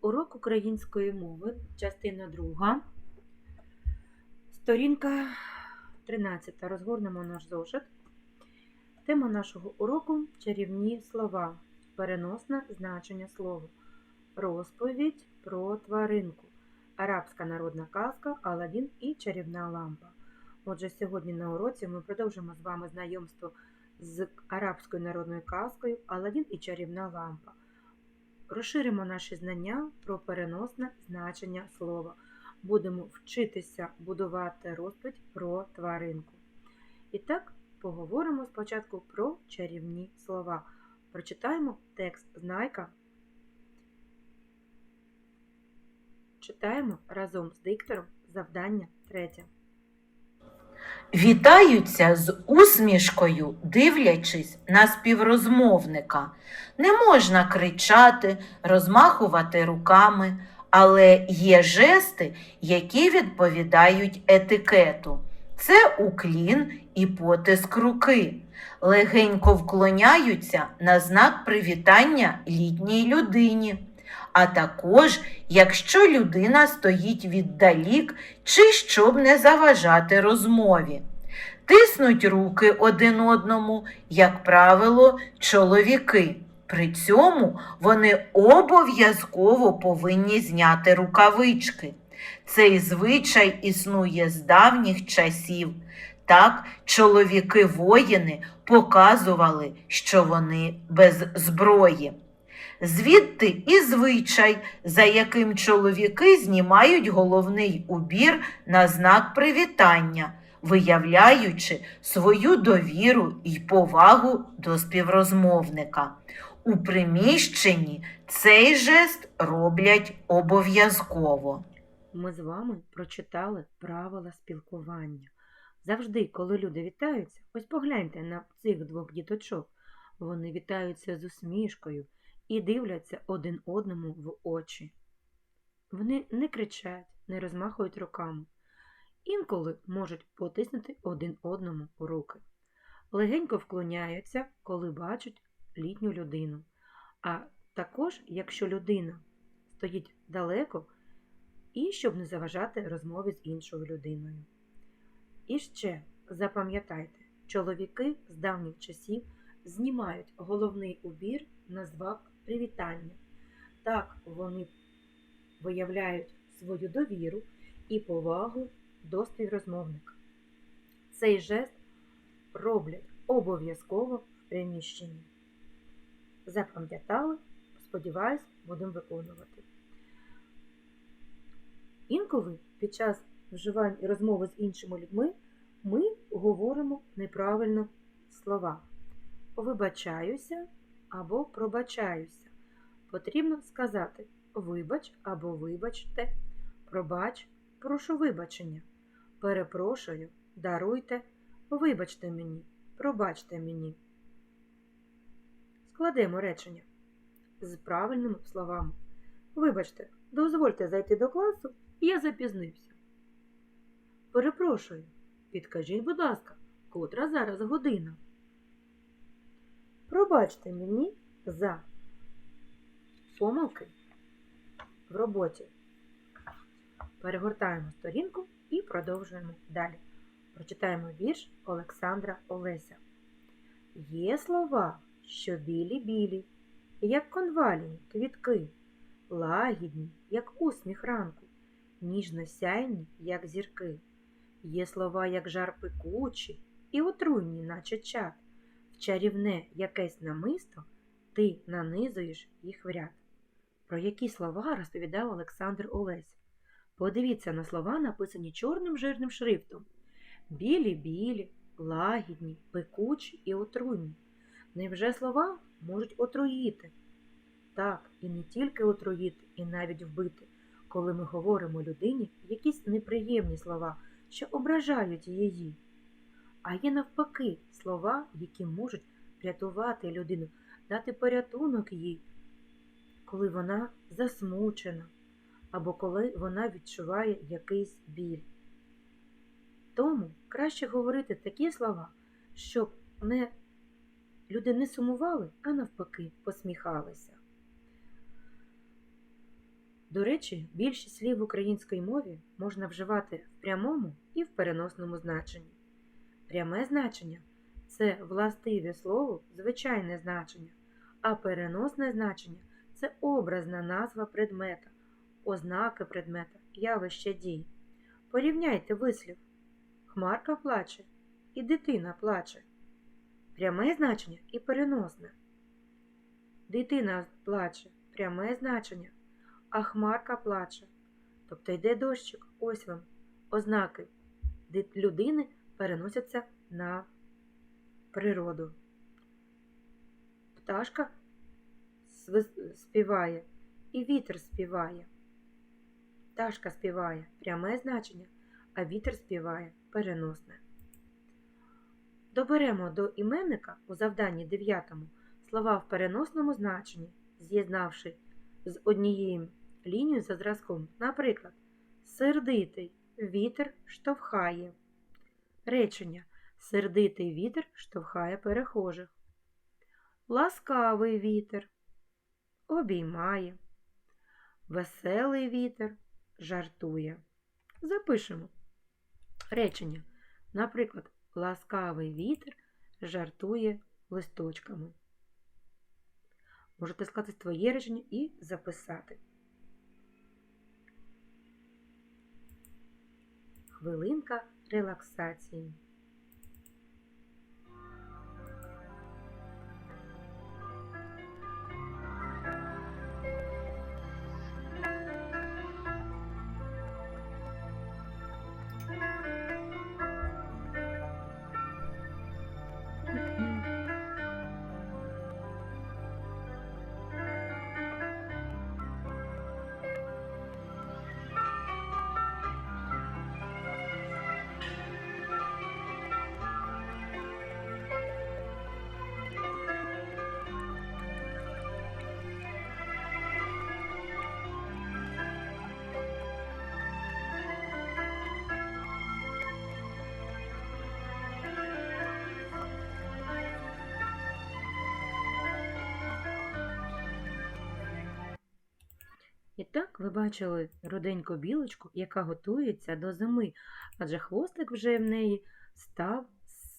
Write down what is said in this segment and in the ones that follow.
Урок української мови, частина 2, сторінка 13. Розгорнемо наш зошит. Тема нашого уроку чарівні слова, переносне значення слова, розповідь про тваринку, арабська народна казка, Аладдін і чарівна лампа. Отже, сьогодні на уроці ми продовжимо з вами знайомство з арабською народною казкою Аладдін і чарівна лампа. Розширимо наші знання про переносне значення слова. Будемо вчитися будувати розповідь про тваринку. І так, поговоримо спочатку про чарівні слова. Прочитаємо текст Знайка. Читаємо разом з диктором завдання третє. Вітаються з усмішкою, дивлячись на співрозмовника. Не можна кричати, розмахувати руками, але є жести, які відповідають етикету. Це уклін і потиск руки. Легенько вклоняються на знак привітання літній людині. А також, якщо людина стоїть віддалік чи щоб не заважати розмові. Тиснуть руки один одному, як правило, чоловіки. При цьому вони обов'язково повинні зняти рукавички. Цей звичай існує з давніх часів. Так чоловіки-воїни показували, що вони без зброї. Звідти і звичай, за яким чоловіки знімають головний убір на знак привітання, виявляючи свою довіру і повагу до співрозмовника. У приміщенні цей жест роблять обов'язково. Ми з вами прочитали правила спілкування. Завжди, коли люди вітаються, ось погляньте на цих двох діточок. Вони вітаються з усмішкою і дивляться один одному в очі. Вони не кричать, не розмахують руками. Інколи можуть потиснути один одному руки. Легенько вклоняються, коли бачать літню людину. А також, якщо людина стоїть далеко, і щоб не заважати розмові з іншою людиною. І ще запам'ятайте, чоловіки з давніх часів знімають головний убір на знак привітання. Так вони виявляють свою довіру і повагу до співрозмовника. Цей жест роблять обов'язково в приміщенні. Запам'ятали, сподіваюсь, будемо виконувати. Інколи під час вживання і розмови з іншими людьми ми говоримо неправильно слова. Вибачаюся або пробачаюся. Потрібно сказати вибач або вибачте, пробач, прошу вибачення. Перепрошую, даруйте, вибачте мені, пробачте мені. Складемо речення з правильними словами. Вибачте, дозвольте зайти до класу, я запізнився. Перепрошую, підкажіть, будь ласка, котра зараз година. Пробачте мені за помилки в роботі. Перегортаємо сторінку і продовжуємо далі. Прочитаємо вірш Олександра Олеся. Є слова, що білі-білі, як конвалії, квітки, лагідні, як усміх ранку, ніжно сяйні, як зірки. Є слова, як жар пекучі, і отруйні, наче чад. Чарівне якесь намисто ти нанизуєш їх в ряд. Про які слова розповідав Олександр Олесь. Подивіться на слова, написані чорним жирним шрифтом. Білі-білі, лагідні, пекучі і отруйні. Невже слова можуть отруїти? Так, і не тільки отруїти, і навіть вбити, коли ми говоримо людині якісь неприємні слова, що ображають її. А є навпаки слова, які можуть врятувати людину, дати порятунок їй, коли вона засмучена, або коли вона відчуває якийсь біль. Тому краще говорити такі слова, щоб не люди не сумували, а навпаки посміхалися. До речі, більшість слів в українській мові можна вживати в прямому і в переносному значенні. Пряме значення це властиве слово, звичайне значення, а переносне значення це образна назва предмета, ознаки предмета, явище дій. Порівняйте вислів. Хмарка плаче і дитина плаче. Пряме значення і переносне. Дитина плаче пряме значення, а хмарка плаче. Тобто йде дощик, ось вам ознаки людини переносяться на природу. Пташка співає і вітер співає. Пташка співає пряме значення, а вітер співає переносне. Доберемо до іменника у завданні 9 слова в переносному значенні, з'єднавши з однією лінією за зразком. Наприклад, сердитий вітер штовхає. Речення Сердитий вітер штовхає перехожих. Ласкавий вітер обіймає. Веселий вітер жартує. Запишемо речення. Наприклад, ласкавий вітер жартує листочками. Можете скласти своє речення і записати. Хвилинка релаксації. І так ви бачили руденьку білочку, яка готується до зими, адже хвостик вже в неї став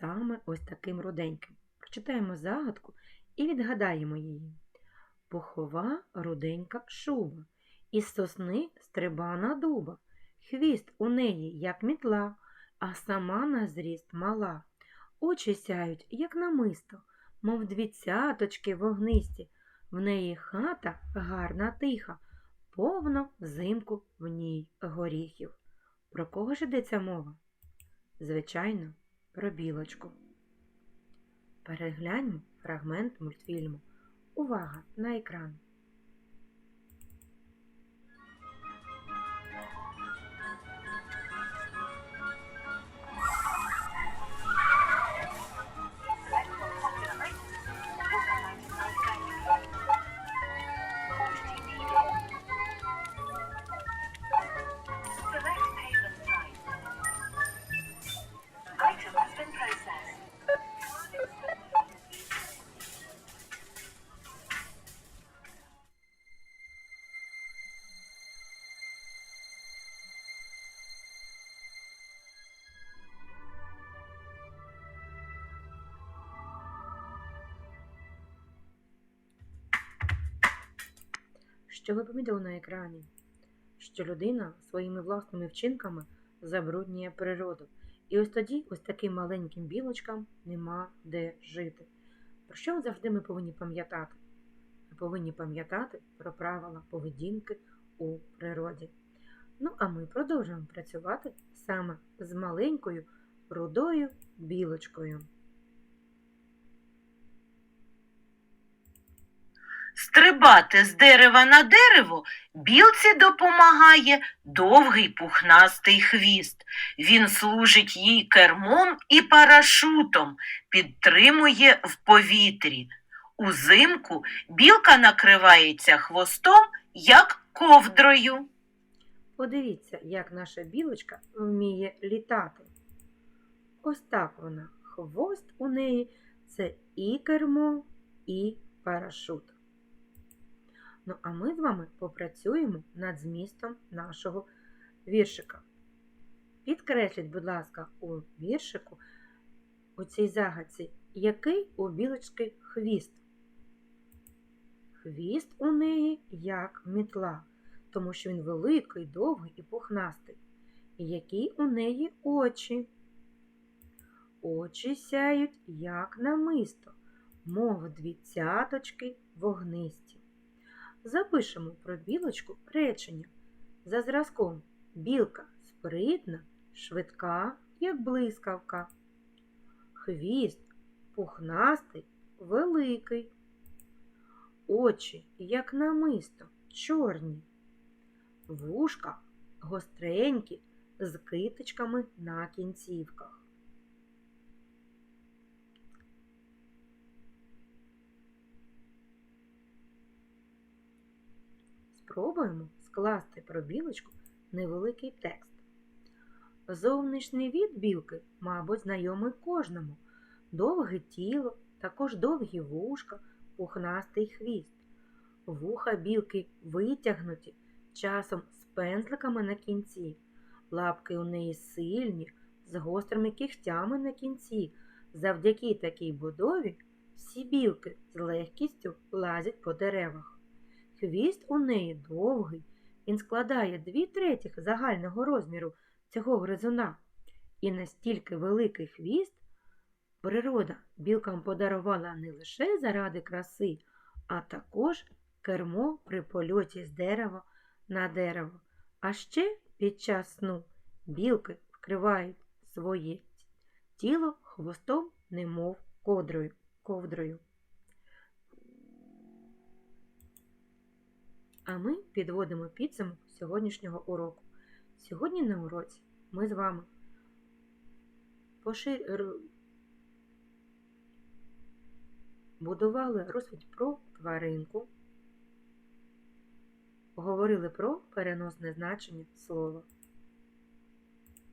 саме ось таким руденьким. Прочитаємо загадку і відгадаємо її. Пухова руденька шуба, із сосни стрибана дуба, хвіст у неї, як мітла, а сама на зріст мала. Очі сяють, як намисто, мов дві цяточки вогнисті. В неї хата гарна тиха, повно взимку в ній горіхів. Про кого ж йдеться мова? Звичайно, про білочку. Перегляньмо фрагмент мультфільму. Увага на екран. Що ви помітили на екрані? Що людина своїми власними вчинками забруднює природу. І ось тоді ось таким маленьким білочкам нема де жити. Про що завжди ми повинні пам'ятати? Ми повинні пам'ятати про правила поведінки у природі. Ну, а ми продовжуємо працювати саме з маленькою рудою білочкою. Стрибати з дерева на дерево білці допомагає довгий пухнастий хвіст. Він служить їй кермом і парашутом, підтримує в повітрі. Узимку білка накривається хвостом, як ковдрою. Подивіться, як наша білочка вміє літати. Ось так вона. Хвост у неї це і кермо, і парашут. Ну, а ми з вами попрацюємо над змістом нашого віршика. Підкресліть, будь ласка, у віршику, у цій загадці, який у білочки хвіст. Хвіст у неї як мітла, тому що він великий, довгий і пухнастий. І які у неї очі? Очі сяють, як намисто, мов дві цяточки вогнисті. Запишемо про білочку речення за зразком білка спритна, швидка, як блискавка. Хвіст пухнастий, великий. Очі, як намисто, чорні. Вушка гостренькі, з китичками на кінцівках. Спробуємо скласти про білочку невеликий текст. Зовнішній від білки, мабуть, знайомий кожному. Довге тіло, також довгі вушка, пухнастий хвіст. Вуха білки витягнуті, часом з пензликами на кінці. Лапки у неї сильні, з гострими кігтями на кінці. Завдяки такій будові всі білки з легкістю лазять по деревах. Хвіст у неї довгий, він складає дві третіх загального розміру цього гризуна. І настільки великий хвіст природа білкам подарувала не лише заради краси, а також кермо при польоті з дерева на дерево. А ще під час сну білки вкривають своє тіло хвостом, немов ковдрою. А ми підводимо підсумок сьогоднішнього уроку. Сьогодні на уроці ми з вами пошир... будували розповідь про тваринку, говорили про переносне значення слова.